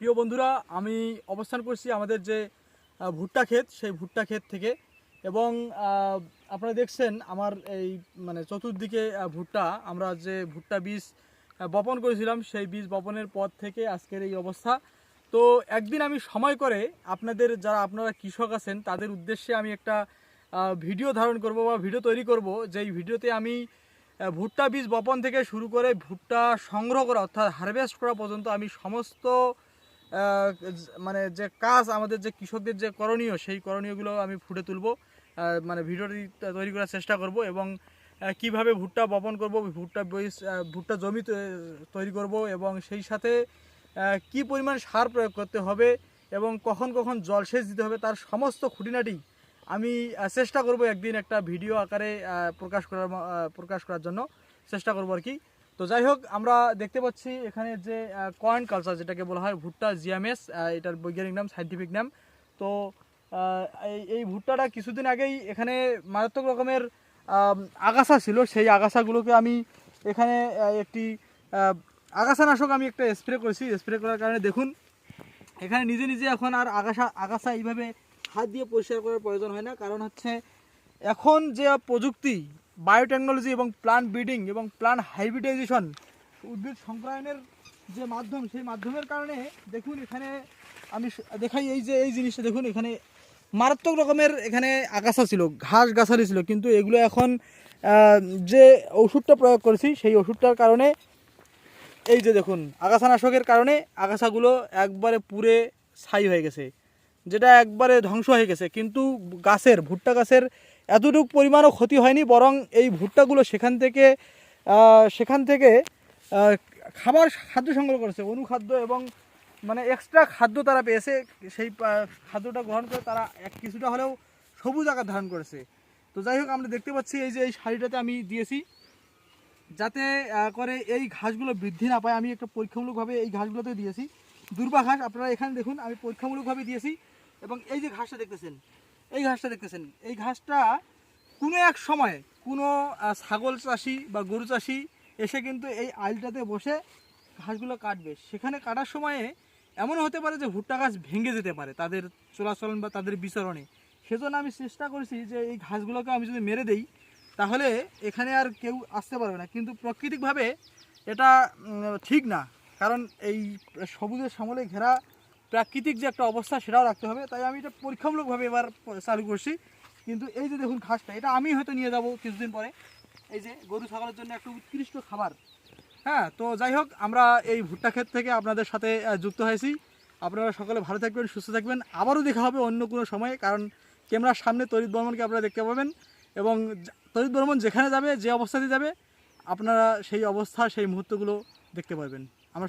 প্রিয় বন্ধুরা, আমি অবস্থান করছি আমাদের যে ভুট্টা ক্ষেত, সেই ভুট্টা ক্ষেত থেকে। এবং আপনারা দেখছেন আমার এই মানে চতুর্দিকে ভুট্টা। আমরা যে ভুট্টা বীজ বপন করেছিলাম, সেই বীজ বপনের পর থেকে আজকের এই অবস্থা। তো একদিন আমি সময় করে আপনাদের, যারা আপনারা কৃষক আছেন, তাদের উদ্দেশ্যে আমি একটা ভিডিও ধারণ করব বা ভিডিও তৈরি করব। যেই ভিডিওতে আমি ভুট্টা বীজ বপন থেকে শুরু করে ভুট্টা সংগ্রহ করা, অর্থাৎ হারভেস্ট করা পর্যন্ত আমি সমস্ত মানে যে কাজ আমাদের যে কৃষকদের যে করণীয়, সেই করণীয়গুলো আমি ফুটে তুলব। মানে ভিডিওটি তৈরি করার চেষ্টা করব এবং কীভাবে ভুট্টা বপন করব, ভুট্টা ভুট্টা জমি তৈরি করব এবং সেই সাথে কি পরিমাণ সার প্রয়োগ করতে হবে এবং কখন কখন জলসেচ দিতে হবে, তার সমস্ত খুঁটিনাটি আমি চেষ্টা করব একদিন একটা ভিডিও আকারে প্রকাশ করার প্রকাশ করার জন্য। চেষ্টা করব আর কি। তো যাই হোক আমরা দেখতে পাচ্ছি এখানে যে কয়েন কালচার যেটাকে বলা হয়, ভুট্টা জিএমএস এটার বৈজ্ঞানিক নাম সাইন্টিফিক নাম। তো এই ভুট্টাটা কিছুদিন আগেই এখানে মারাত্মক রকমের আগাছা ছিল। সেই আগাছাগুলোকে আমি এখানে একটি আগাছানাশক আমি একটা স্প্রে করেছি। স্প্রে করার কারণে দেখুন, এখানে নিজে নিজে এখন আর আগাছা আগাছা এইভাবে হাত দিয়ে পরিষ্কার করার প্রয়োজন হয় না। কারণ হচ্ছে, এখন যে প্রযুক্তি বায়োটেকনোলজি এবং প্লান্ট ব্রিডিং এবং প্লান্ট হাইব্রিডাইজেশন উদ্ভিদ সংক্রায়নের যে মাধ্যম, সেই মাধ্যমের কারণে দেখুন এখানে আমি দেখাই এই যে, এই জিনিসটা দেখুন, এখানে মারাত্মক রকমের এখানে আগাছা ছিল, ঘাস গাছালি ছিল, কিন্তু এগুলো এখন যে ওষুধটা প্রয়োগ করেছি, সেই ওষুধটার কারণে এই যে দেখুন, আগাছানাশকের কারণে আগাছাগুলো একবারে পুরে ছাই হয়ে গেছে, যেটা একবারে ধ্বংস হয়ে গেছে, কিন্তু গাছের, ভুট্টা গাছের এতটুকু পরিমাণও ক্ষতি হয়নি, বরং এই ভুট্টাগুলো সেখান থেকে সেখান থেকে খাবার খাদ্য সংগ্রহ করেছে, অনুখাদ্য এবং মানে এক্সট্রা খাদ্য তারা পেয়েছে। সেই খাদ্যটা গ্রহণ করে তারা এক কিছুটা হলেও সবুজ আকার ধারণ করেছে। তো যাই হোক, আমরা দেখতে পাচ্ছি এই যে এই শাড়িটাতে আমি দিয়েছি। যাতে করে এই ঘাসগুলো বৃদ্ধি না পায়, আমি একটা পরীক্ষামূলকভাবে এই ঘাসগুলোতে দিয়েছি। দুর্বা ঘাস, আপনারা এখানে দেখুন, আমি পরীক্ষামূলকভাবে দিয়েছি। এবং এই যে ঘাসটা দেখতেছেন এই ঘাসটা দেখতেছেন? এই ঘাসটা কোনো এক সময় কোনো ছাগল চাষি বা গরু চাষি এসে কিন্তু এই আইলটাতে বসে ঘাসগুলো কাটবে। সেখানে কাটার সময়ে এমন হতে পারে যে ভুট্টা গাছ ভেঙে যেতে পারে তাদের চলাচলন বা তাদের বিচরণে। সেজন্য আমি চেষ্টা করেছি যে এই ঘাসগুলোকে আমি যদি মেরে দেই, তাহলে এখানে আর কেউ আসতে পারবে না। কিন্তু প্রাকৃতিকভাবে এটা ঠিক না। কারণ এই সবুজের সামলে ঘেরা প্রাকৃতিক যে একটা অবস্থা সেটাও রাখতে হবে। তাই আমি এটা পরীক্ষামূলকভাবে এবার চালু করছি। কিন্তু এই যে দেখুন ঘাসটা, এটা আমি হয়তো নিয়ে যাব কিছুদিন পরে। এই যে গরু ছাগলের জন্য একটা উৎকৃষ্ট খাবার। হ্যাঁ তো যাই হোক, আমরা এই ভুট্টা ক্ষেত থেকে আপনাদের সাথে যুক্ত হয়েছি। আপনারা সকলে ভালো থাকবেন, সুস্থ থাকবেন। আবারও দেখা হবে অন্য কোনো সময়ে, কারণ ক্যামেরার সামনে তরিত বর্মনকে আপনারা দেখতে পাবেন। এবং তরিত বর্মন যেখানে যাবে, যে অবস্থাতে যাবে, আপনারা সেই অবস্থা, সেই মুহূর্তগুলো দেখতে পারবেন।